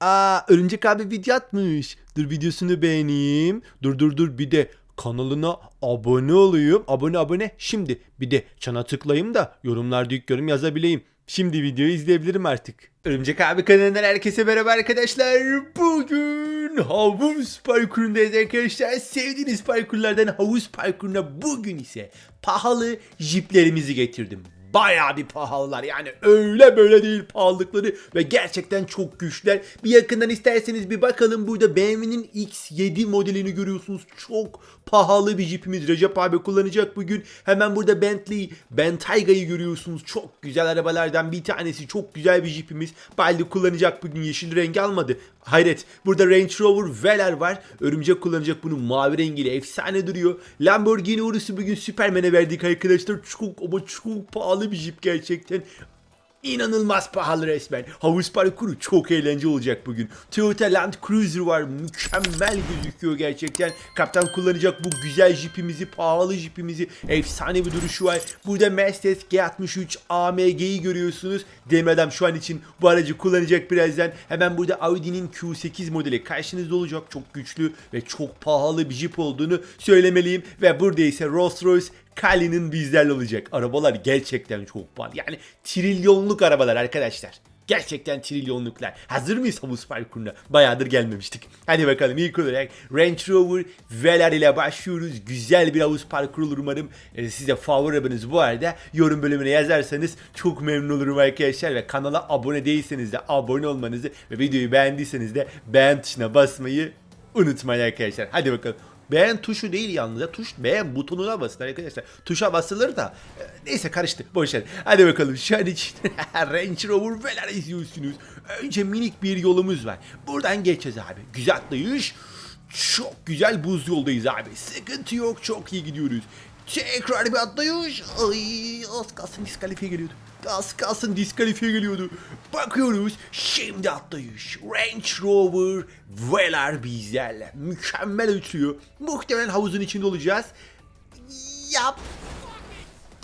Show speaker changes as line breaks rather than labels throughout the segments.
Aa örümcek abi video atmış. Dur videosunu beğeneyim. Dur dur dur bir de kanalına abone olayım. Abone abone. Şimdi bir de çana tıklayayım da yorumlarda ilk yorum yazabileyim. Şimdi videoyu izleyebilirim artık. Örümcek abi kanalından herkese merhaba arkadaşlar. Bugün havuz parkurundayız arkadaşlar. Sevdiğiniz parkurlardan havuz parkuruna bugün ise pahalı jiplerimizi getirdim. Bayağı bir pahalılar yani öyle böyle değil pahalılıkları ve gerçekten çok güçler. Bir yakından isterseniz bir bakalım burada BMW'nin X7 modelini görüyorsunuz. Çok pahalı bir jipimiz Recep abi kullanacak bugün. Hemen burada Bentley Bentayga'yı görüyorsunuz. Çok güzel arabalardan bir tanesi çok güzel bir jipimiz. Baldi kullanacak bugün yeşil rengi almadı. Hayret burada Range Rover Velar var. Örümcek kullanacak bunu mavi rengiyle efsane duruyor. Lamborghini Urus'u bugün Superman'e verdik arkadaşlar. Çok ama çok pahalı bir jip gerçekten. İnanılmaz pahalı resmen. Havuz parkuru çok eğlenceli olacak bugün. Toyota Land Cruiser var. Mükemmel gözüküyor gerçekten. Kaptan kullanacak bu güzel jipimizi, pahalı jipimizi. Efsane bir duruşu var. Burada Mercedes G63 AMG'yi görüyorsunuz. Demir Adam şu an için bu aracı kullanacak birazdan. Hemen burada Audi'nin Q8 modeli karşınızda olacak. Çok güçlü ve çok pahalı bir jip olduğunu söylemeliyim. Ve burada ise Rolls Royce Kali'nin bizlerle olacak. Arabalar gerçekten çok pahalı. Yani trilyonluk arabalar arkadaşlar. Gerçekten trilyonluklar. Hazır mıyız havuz parkuruna? Bayağıdır gelmemiştik. Hadi bakalım ilk olarak Range Rover Velar ile başlıyoruz. Güzel bir havuz parkuru olur umarım. Ee, size favori arabanız bu arada yorum bölümüne yazarsanız çok memnun olurum arkadaşlar. Ve kanala abone değilseniz de abone olmanızı ve videoyu beğendiyseniz de beğen tuşuna basmayı unutmayın arkadaşlar. Hadi bakalım. Beğen tuşu değil yalnız ya. Tuş beğen butonuna basın arkadaşlar. Tuşa basılır da. e, Neyse karıştı. Boş ver. Hadi bakalım. Şu an için Range Rover Velar izliyorsunuz. Önce minik bir yolumuz var. Buradan geçeceğiz abi. Güzel atlayış. Çok güzel buz yoldayız abi. Sıkıntı yok. Çok iyi gidiyoruz. Tekrar bir atlayış. Ay az kalsın diskalifiye geliyordu. Az kalsın diskalifiye geliyordu. Bakıyoruz. Şimdi atlayış. Range Rover Velar bizlerle. Mükemmel uçuyor. Muhtemelen havuzun içinde olacağız. Yap.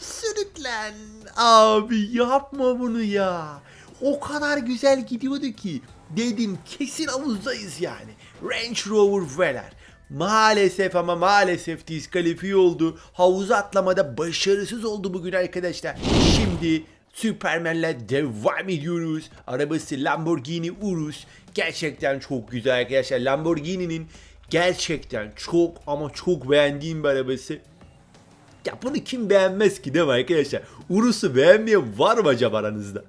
Sürüklen. Abi yapma bunu ya. O kadar güzel gidiyordu ki. Dedim kesin havuzdayız yani. Range Rover Velar. Maalesef ama maalesef diskalifiye oldu. Havuza atlamada başarısız oldu bugün arkadaşlar. Şimdi Superman'le devam ediyoruz. Arabası Lamborghini Urus. Gerçekten çok güzel arkadaşlar. Lamborghini'nin gerçekten çok ama çok beğendiğim bir arabası. Ya bunu kim beğenmez ki değil mi arkadaşlar? Urus'u beğenmeyen var mı acaba aranızda?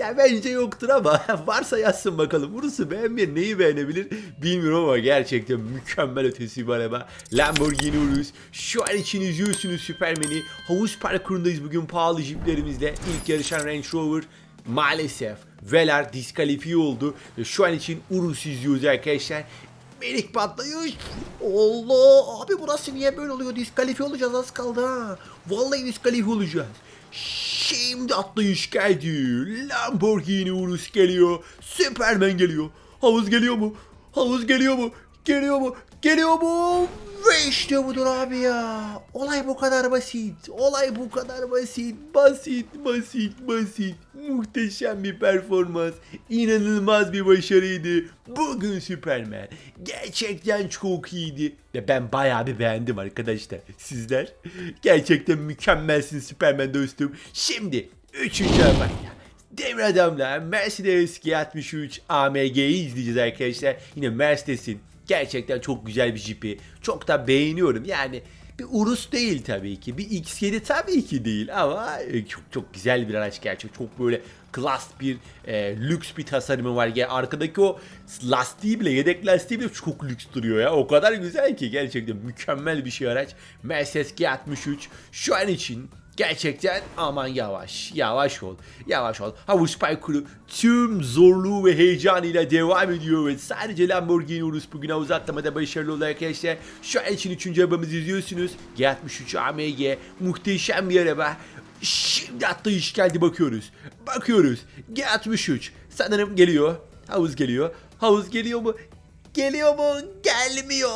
Ya bence yoktur ama varsa yazsın bakalım. Urus'u beğenmeyen neyi beğenebilir bilmiyorum ama gerçekten mükemmel ötesi bir araba. Lamborghini Urus. Şu an için izliyorsunuz Superman'i. Havuz parkurundayız bugün pahalı jiplerimizle. İlk yarışan Range Rover maalesef Velar diskalifiye oldu. Ve şu an için Urus izliyoruz arkadaşlar. Minik patlayış. Allah abi burası niye böyle oluyor? Diskalifiye olacağız az kaldı ha. Vallahi diskalifiye olacağız. Şimdi atlayış geldi. Lamborghini Urus geliyor. Superman geliyor. Havuz geliyor mu? Havuz geliyor mu? Geliyor mu? Geliyor mu? Ve işte budur abi ya. Olay bu kadar basit. Olay bu kadar basit. Basit, basit, basit. Muhteşem bir performans. İnanılmaz bir başarıydı. Bugün Superman. Gerçekten çok iyiydi. Ve ben bayağı bir beğendim arkadaşlar. Sizler? Gerçekten mükemmelsin Superman dostum. Şimdi üçüncü arabaya. Devre adamla Mercedes G63 AMG'yi izleyeceğiz arkadaşlar. Yine Mercedes'in gerçekten çok güzel bir jipi. Çok da beğeniyorum. Yani bir Urus değil tabii ki. Bir X7 tabii ki değil ama e, çok çok güzel bir araç gerçekten. Çok böyle klas bir e, lüks bir tasarımı var. Yani arkadaki o lastiği bile yedek lastiği bile çok lüks duruyor ya. O kadar güzel ki gerçekten mükemmel bir şey araç. Mercedes G63 şu an için Gerçekten aman yavaş, yavaş ol, yavaş ol. Havuz parkuru tüm zorluğu ve heyecanıyla devam ediyor ve sadece Lamborghini Urus bugün havuz atlamada başarılı oldu arkadaşlar. Şu an için 3. arabamızı izliyorsunuz. G63 AMG muhteşem bir araba. Şimdi atlayış geldi bakıyoruz. Bakıyoruz. G63 sanırım geliyor. Havuz geliyor. Havuz geliyor mu?
Geliyor mu? Gelmiyor.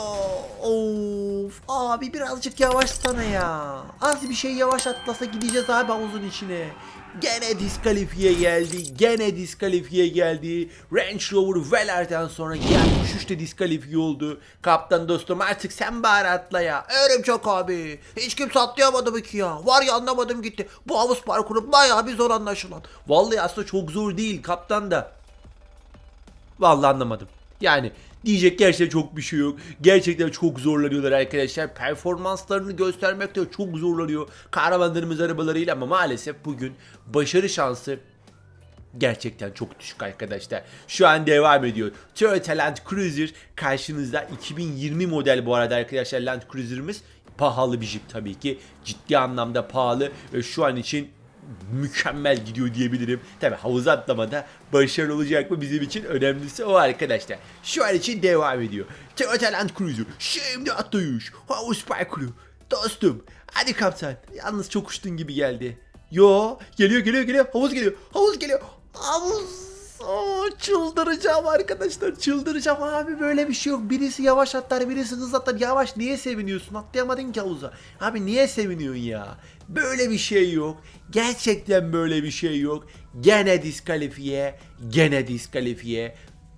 Of abi birazcık yavaşsana ya. Az bir şey yavaş atlasa gideceğiz abi havuzun içine. Gene diskalifiye geldi. Gene diskalifiye geldi. Range Rover Velar'dan sonra gelmiş işte diskalifiye oldu. Kaptan dostum artık sen bari atla ya. Öyle çok abi. Hiç kimse atlayamadı ki ya? Var ya anlamadım gitti. Bu havuz parkuru bayağı bir zor anlaşılan. Vallahi aslında çok zor değil kaptan da. Vallahi anlamadım. Yani diyecek gerçekten çok bir şey yok. Gerçekten çok zorlanıyorlar arkadaşlar. Performanslarını göstermekte çok zorlanıyor. Kahramanlarımız arabalarıyla ama maalesef bugün başarı şansı gerçekten çok düşük arkadaşlar. Şu an devam ediyor. Toyota Land Cruiser karşınızda 2020 model bu arada arkadaşlar Land Cruiser'ımız pahalı bir jip tabii ki. Ciddi anlamda pahalı şu an için mükemmel gidiyor diyebilirim. Tabii havuza atlamada başarılı olacak mı bizim için önemlisi o arkadaşlar. Şu an için devam ediyor. Toyota Land Cruiser şimdi atlıyor. Havuz parkuru. Dostum hadi kaptan. Yalnız çok uçtun gibi geldi. Yo geliyor geliyor geliyor havuz geliyor havuz geliyor havuz Oo, çıldıracağım arkadaşlar çıldıracağım. Abi böyle bir şey yok. Birisi yavaş atlar birisi hız atlar. Yavaş niye seviniyorsun? Atlayamadın ki havuza. Abi niye seviniyorsun ya? Böyle bir şey yok. Gerçekten böyle bir şey yok. Gene diskalifiye gene diskalifiye.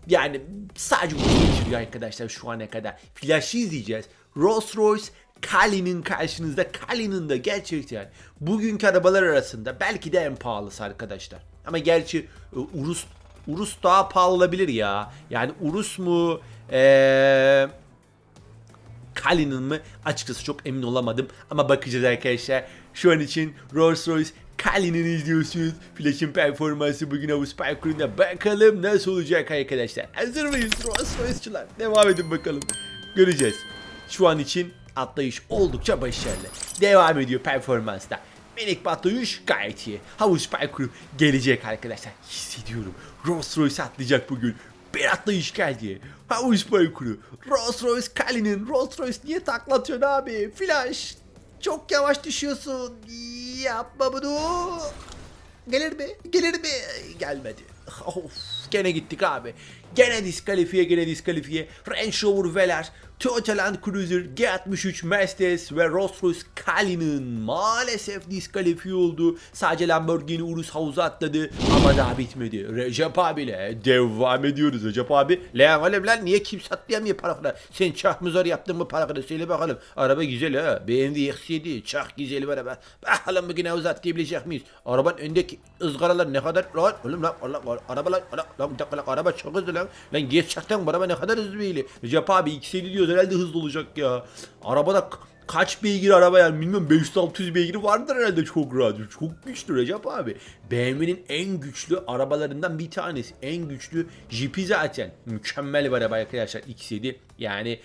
Yani sadece bunu geçiriyor arkadaşlar şu ana kadar. Flaşı izleyeceğiz. Rolls Royce Kali'nin karşınızda. Kali'nin de gerçekten bugünkü arabalar arasında belki de en pahalısı arkadaşlar. Ama gerçi e, Urus Urus daha pahalı olabilir ya. Yani Urus mu eee Kali'nin mi açıkçası çok emin olamadım ama bakacağız arkadaşlar. Şu an için Rolls Royce Kali'nin izliyorsunuz. Flash'ın performansı bugün havuz parkurunda bakalım nasıl olacak arkadaşlar. Hazır mıyız Rolls Royce'çılar? Devam edin bakalım. Göreceğiz. Şu an için atlayış oldukça başarılı. Devam ediyor performansta. Minik patlayış gayet iyi. Havuz parkuru gelecek arkadaşlar. Hissediyorum. Rolls Royce atlayacak bugün. Bir atlayış geldi. Havuz parkuru. Rolls Royce Kali'nin. Rolls Royce niye taklatıyorsun abi? Flash. Çok yavaş düşüyorsun. Yapma bunu. Gelir mi? Gelir mi? Gelmedi. Of, gene gittik abi. Gene diskalifiye, gene diskalifiye. Range Rover Velar, Toyota Land Cruiser, G63 Mercedes ve Rolls Royce Kali'nin maalesef diskalifiye oldu. Sadece Lamborghini Urus havuza atladı ama daha bitmedi. Recep abiyle devam ediyoruz Recep abi. Lan oğlum lan niye kimse atlayamıyor parkına? Sen çak mı zor yaptın mı parkına? Söyle bakalım. Araba güzel ha. BMW X7 çak güzel araba. Bakalım bugün havuza atlayabilecek miyiz? Arabanın öndeki ızgaralar ne kadar lan oğlum lan Allah Allah araba lan bir dakika lan araba çok hızlı lan lan gerçekten bu araba ne kadar hızlı böyle Recep abi X50 diyoruz herhalde hızlı olacak ya. Arabada kaç beygir araba yani bilmiyorum 500-600 beygiri vardır herhalde çok rahat. Çok güçlü Recep abi. BMW'nin en güçlü arabalarından bir tanesi. En güçlü jipi zaten. Mükemmel bir araba arkadaşlar X7 yani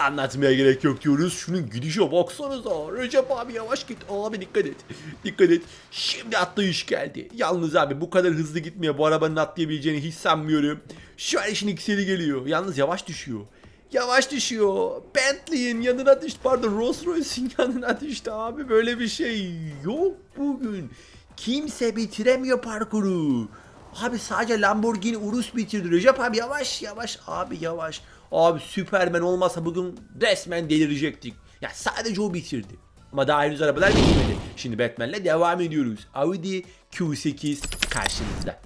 Anlatmaya gerek yok diyoruz. Şunun gidişe baksanıza. Recep abi yavaş git. Abi dikkat et. Dikkat et. Şimdi atlayış geldi. Yalnız abi bu kadar hızlı gitmeye bu arabanın atlayabileceğini hiç sanmıyorum. An işin iksiri geliyor. Yalnız yavaş düşüyor. Yavaş düşüyor. Bentley'in yanına düştü. Pardon Rolls Royce'in yanına düştü abi. Böyle bir şey yok bugün. Kimse bitiremiyor parkuru. Abi sadece Lamborghini Urus bitirdi. Recep abi yavaş yavaş abi yavaş. Abi Superman olmasa bugün resmen delirecektik. Ya sadece o bitirdi. Ama daha henüz arabalar bitmedi. Şimdi Batman'le devam ediyoruz. Audi Q8 karşınızda.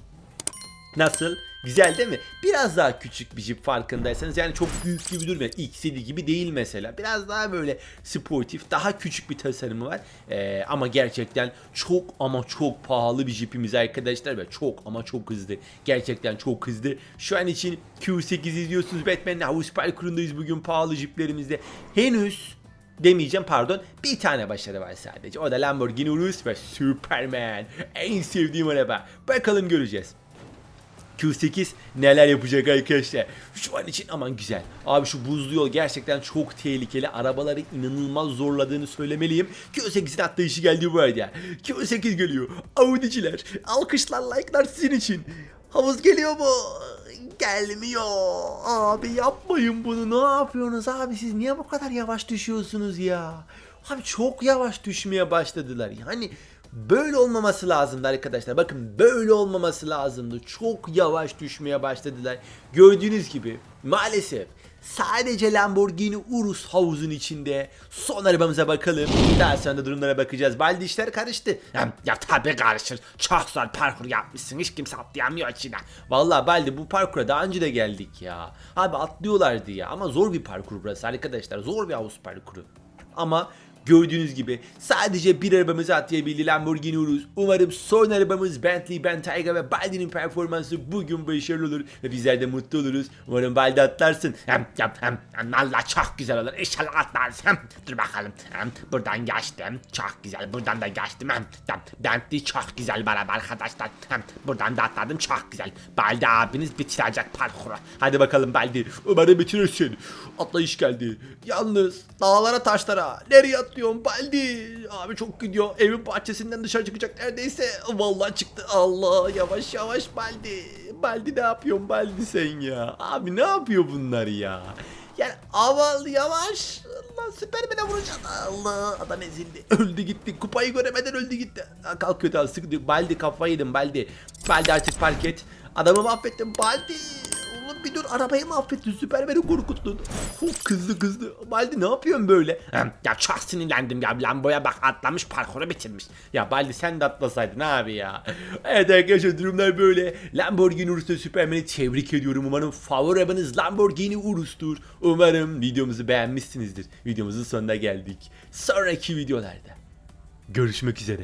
Nasıl? Güzel değil mi? Biraz daha küçük bir jip farkındaysanız yani çok büyük gibi durmuyor. X7 gibi değil mesela. Biraz daha böyle sportif, daha küçük bir tasarımı var. Ee, ama gerçekten çok ama çok pahalı bir jipimiz arkadaşlar ve çok ama çok hızlı. Gerçekten çok hızlı. Şu an için Q8 izliyorsunuz. Batman'le Havuz Parkuru'ndayız bugün pahalı jiplerimizde. Henüz demeyeceğim pardon bir tane başarı var sadece. O da Lamborghini Urus ve Superman. En sevdiğim araba. Bakalım göreceğiz. Q8 neler yapacak arkadaşlar. Şu an için aman güzel. Abi şu buzlu yol gerçekten çok tehlikeli. Arabaları inanılmaz zorladığını söylemeliyim. Q8'in atlayışı geldi bu arada. Q8 geliyor. Audi'ciler. Alkışlar, like'lar sizin için. Havuz geliyor mu? Gelmiyor. Abi yapmayın bunu. Ne yapıyorsunuz abi? Siz niye bu kadar yavaş düşüyorsunuz ya? Abi çok yavaş düşmeye başladılar. Yani Böyle olmaması lazımdı arkadaşlar. Bakın böyle olmaması lazımdı. Çok yavaş düşmeye başladılar. Gördüğünüz gibi maalesef sadece Lamborghini Urus havuzun içinde. Son arabamıza bakalım. Daha sonra da durumlara bakacağız. Baldi işler karıştı.
Ya, ya tabii karışır. Çok zor parkur yapmışsın. Hiç kimse atlayamıyor içine.
Vallahi Baldi bu parkura daha önce de geldik ya. Abi atlıyorlardı ya ama zor bir parkur burası arkadaşlar. Zor bir havuz parkuru. Ama gördüğünüz gibi sadece bir arabamızı atlayabildi Lamborghini Urus. Umarım son arabamız Bentley Bentayga ve Baldi'nin performansı bugün başarılı olur ve bizler de mutlu oluruz. Umarım Baldi atlarsın.
Hem, hem, hem, hem, valla çok güzel olur. İnşallah atlarız. Hem, dur bakalım. Hem, buradan geçtim. Çok güzel. Buradan da geçtim. Hem, hem, Bentley çok güzel araba arkadaşlar. Hem, buradan da atladım. Çok güzel. Baldi abiniz bitirecek parkuru.
Hadi bakalım Baldi. Umarım bitirirsin. Atlayış geldi. Yalnız dağlara taşlara. Nereye atlıyorsun Baldi? Abi çok gidiyor. Evin bahçesinden dışarı çıkacak neredeyse. Vallahi çıktı. Allah yavaş yavaş Baldi. Baldi ne yapıyorsun Baldi sen ya? Abi ne yapıyor bunlar ya? Yani aval yavaş. Allah Süpermen'e vuracaksın. Allah adam ezildi. Öldü gitti. Kupayı göremeden öldü gitti. Ha, Kalkıyor tamam sıkı Baldi kafayı yedim Baldi. Baldi artık fark et. Adamı mahvettim Baldi. Dur arabayı mahvettin Süpermen'i korkuttun. Of kızdı kızdı. Baldi ne yapıyorsun böyle?
Ya çok sinirlendim ya. Lambo'ya bak atlamış parkuru bitirmiş.
Ya Baldi sen de atlasaydın abi ya. Evet arkadaşlar durumlar böyle. Lamborghini Urus'ta Süpermen'i tebrik ediyorum. Umarım favori arabanız Lamborghini Urus'tur. Umarım videomuzu beğenmişsinizdir. Videomuzun sonuna geldik. Sonraki videolarda görüşmek üzere.